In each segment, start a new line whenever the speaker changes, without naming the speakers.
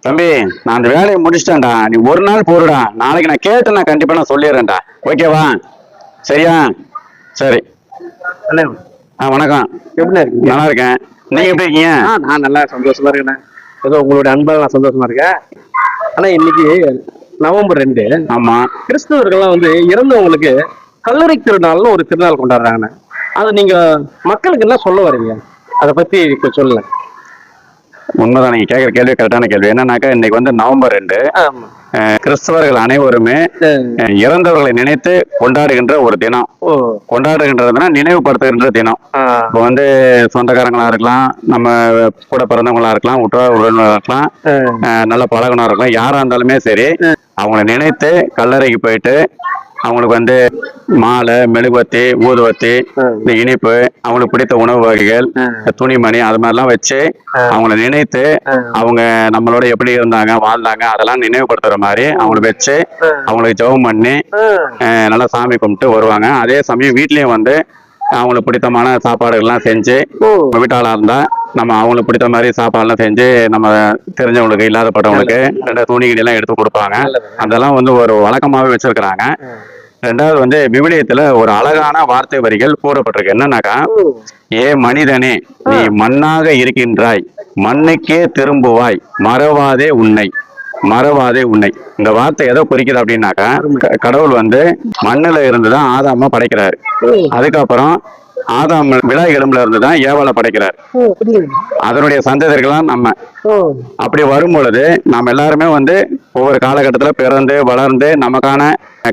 தம்பி நான் அந்த வேலையை முடிச்சிட்டேன்டா. நீ ஒரு நாள் போடுடா. நாளைக்கு நான் கேட்டு நான் கண்டிப்பா நான் சொல்லிடுறேன்டா. ஓகேவா சரியா? சரி.
அண்ணே.
ஆ வணக்கம்.
எப்படி இருக்கீங்க?
நல்லா இருக்கேன். நீங்க எப்படி இருக்கீங்க?
ஆ நான் நல்லா சந்தோஷமா இருக்கேண்ணே. ஏதோ உங்களுடைய அன்பால் நான் சந்தோஷமா இருக்கேன். ஆனா இன்னைக்கு நவம்பர் ரெண்டு.
ஆமா.
கிறிஸ்தவர்கள்லாம் வந்து இறந்தவங்களுக்கு கல்லறை திருநாள்னு ஒரு திருநாள் கொண்டாடுறாங்கண்ணே. அது நீங்க மக்களுக்கு என்ன சொல்ல வரீங்க? அதை பத்தி கொஞ்சம் சொல்லுங்க.
உண்மைதான் நீங்க கேட்குற கேள்வி கரெக்டான கேள்வி. என்னன்னாக்கா இன்னைக்கு வந்து நவம்பர் ரெண்டு. கிறிஸ்தவர்கள் அனைவருமே இறந்தவர்களை நினைத்து கொண்டாடுகின்ற ஒரு தினம். கொண்டாடுகின்றதுனா நினைவுபடுத்துகின்ற தினம். இப்போ வந்து சொந்தக்காரங்களா இருக்கலாம் நம்ம கூட பிறந்தவங்களா இருக்கலாம் உற்றார் உறவினர்களா இருக்கலாம் நல்ல பழகுனரா இருக்கலாம் யாரா இருந்தாலுமே சரி அவங்கள நினைத்து கல்லறைக்கு போயிட்டு அவங்களுக்கு வந்து மாலை மெழுகுவத்தி ஊதுவத்தி இந்த இனிப்பு அவங்களுக்கு பிடித்த உணவு வகைகள் துணிமணி அது மாதிரிலாம் வச்சு அவங்கள நினைத்து அவங்க நம்மளோட எப்படி இருந்தாங்க வாழ்ந்தாங்க அதெல்லாம் நினைவுபடுத்துற மாதிரி அவங்கள வச்சு அவங்களுக்கு ஜெபம் பண்ணி நல்லா சாமி கும்பிட்டு வருவாங்க. அதே சமயம் வீட்லயும் வந்து அவங்களுக்கு பிடித்தமான சாப்பாடுகள்லாம் செஞ்சு
ஓ.
நம்ம வீட்டாளா இருந்தா நம்ம அவங்களுக்கு பிடித்த மாதிரி சாப்பாடுலாம் செஞ்சு நம்ம தெரிஞ்சவங்களுக்கு இல்லாதப்பட்டவங்களுக்கு ரெண்டு துணிகிடி எல்லாம் எடுத்து கொடுப்பாங்க. அதெல்லாம் வந்து ஒரு வழக்கமாவே வச்சிருக்கிறாங்க. ரெண்டாவது வந்து விவிலியத்துல ஒரு அழகான வார்த்தை வரிகள் கூறப்பட்டிருக்கு. என்னன்னாக்கா ஏ மனிதனே நீ மண்ணாக இருக்கின்றாய். மண்ணுக்கே திரும்புவாய். மறவாதே உன்னை. மறவாதே உன்னை. இந்த வார்த்தை எதை குறிக்குது அப்படின்னாக்கா கடவுள் வந்து மண்ணுல இருந்து தான் ஆதாம படைக்கிறாரு. அதுக்கப்புறம் ஆதாம் விழா எலும்புல இருந்து தான் ஏவாளை படைக்கிறார். அதனுடைய சந்ததிகள்லாம் நம்ம. அப்படி வரும் பொழுது நாம் எல்லாருமே வந்து ஒவ்வொரு காலகட்டத்தில் பிறந்து வளர்ந்து நமக்கான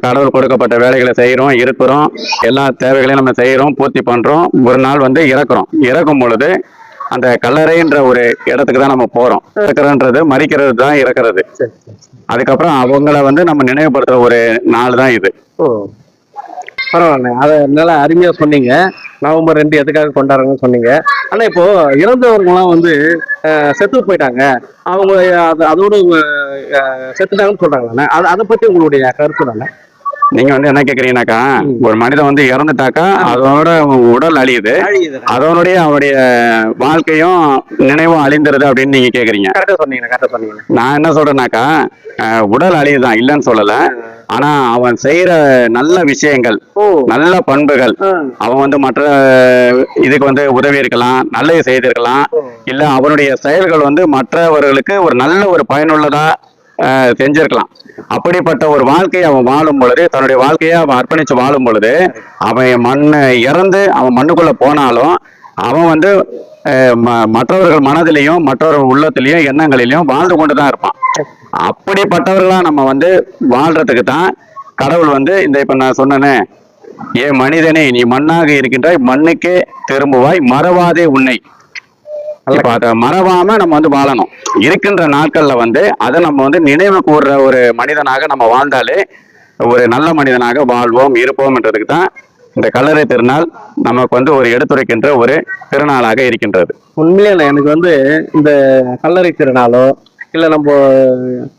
கடவுள் கொடுக்கப்பட்ட வேலைகளை செய்கிறோம் இருக்கிறோம். எல்லா தேவைகளையும் நம்ம செய்கிறோம் பூர்த்தி பண்ணுறோம் ஒரு நாள் வந்து இறக்குறோம். இறக்கும் பொழுது அந்த கல்லறைன்ற ஒரு இடத்துக்கு தான் நம்ம போகிறோம் இறக்குறன்றது மறிக்கிறது தான் இறக்குறது. அதுக்கப்புறம் அவங்கள வந்து நம்ம நினைவுபடுத்துற ஒரு நாள் தான் இது.
பரவாயில்ல அதை நல்லா அருமையா சொன்னீங்க. நவம்பர் ரெண்டு எதுக்காக கொண்டாடுறாங்கன்னு சொன்னீங்க. ஆனா இப்போ இறந்தவர்கள்லாம் வந்து செத்து போயிட்டாங்க. அவங்க அது அதோட செத்துட்டாங்கன்னு சொல்றாங்கண்ணே அது அதை பத்தி உங்களுடைய கருத்து தானே?
நீங்க வந்து என்ன கேக்குறீங்கன்னாக்கா ஒரு மனிதன் வந்து இறந்துட்டாக்கா அதோட உடல் அழியுது. அதனுடைய அவருடைய வாழ்க்கையும் நினைவும் அழிந்துருது அப்படின்னு நீங்க கேக்குறீங்க. நான் என்ன சொல்றேன்னாக்கா உடல் அழியுதான் இல்லைன்னு சொல்லல. ஆனா அவன் செய்யற நல்ல விஷயங்கள் நல்ல பண்புகள். அவன் வந்து மற்ற இதுக்கு வந்து உதவி இருக்கலாம் நல்லது செய்திருக்கலாம். இல்ல அவனுடைய செயல்கள் வந்து மற்றவர்களுக்கு ஒரு நல்ல ஒரு பயனுள்ளதா செஞ்சிருக்கலாம். அப்படிப்பட்ட ஒரு வாழ்க்கையை அவன் வாழும் பொழுது தன்னுடைய வாழ்க்கையை அவன் அர்ப்பணிச்சு வாழும் பொழுது அவன் மண்ணை இறந்து அவன் மண்ணுக்குள்ள போனாலும் அவன் வந்து மற்றவர்கள் மனதிலையும் மற்றவர்கள் உள்ளத்திலையும் எண்ணங்களிலையும் வாழ்ந்து கொண்டு தான் இருப்பான். அப்படிப்பட்டவர்களா நம்ம வந்து வாழ்றதுக்கு தான் கடவுள் வந்து இந்த இப்ப நான் சொன்னேனே ஏ மனிதனே நீ மண்ணாக இருக்கின்றாய் மண்ணுக்கே திரும்புவாய் மறவாதே உன்னை. இப்ப அதை மறவாம நம்ம வந்து வாழணும். இருக்கின்ற நாட்கள்ல வந்து அதை நம்ம வந்து நினைவு கூறுற ஒரு மனிதனாக நம்ம வாழ்ந்தாலே ஒரு நல்ல மனிதனாக வாழ்வோம் இருப்போம்ன்றதுக்கு தான் இந்த கல்லறை திருநாள் நமக்கு வந்து ஒரு எடுத்துரைக்கின்ற ஒரு திருநாளாக இருக்கின்றது.
உண்மையிலே எனக்கு வந்து இந்த கல்லறை திருநாளோ இல்ல நம்ம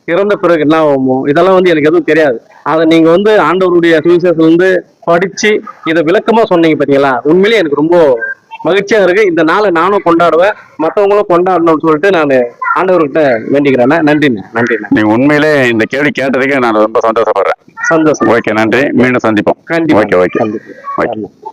இறந்த பிறகு என்ன ஆகுமோ இதெல்லாம் வந்து எனக்கு எதுவும் தெரியாது. அதை நீங்க வந்து ஆண்டவருடைய சுவிசேஷத்துல இருந்து படிச்சு இதை விளக்கமா சொன்னீங்க பாத்தீங்களா? உண்மையிலேயே எனக்கு ரொம்ப மகிழ்ச்சியா இருக்கு. இந்த நாளை நானும் கொண்டாடுவேன். மற்றவங்களும் கொண்டாடணும்னு சொல்லிட்டு நான் ஆண்டவர்கிட்ட வேண்டிக்கிறேண்ணே நன்றிண்ணே நன்றிண்ணே.
நீங்க உண்மையிலே இந்த கேள்வி கேட்டதுக்கு நான் ரொம்ப சந்தோஷப்படுறேன்.
சந்தோஷம்.
ஓகே நன்றி. மீண்டும் சந்திப்போம். Okay okay. ஓகே.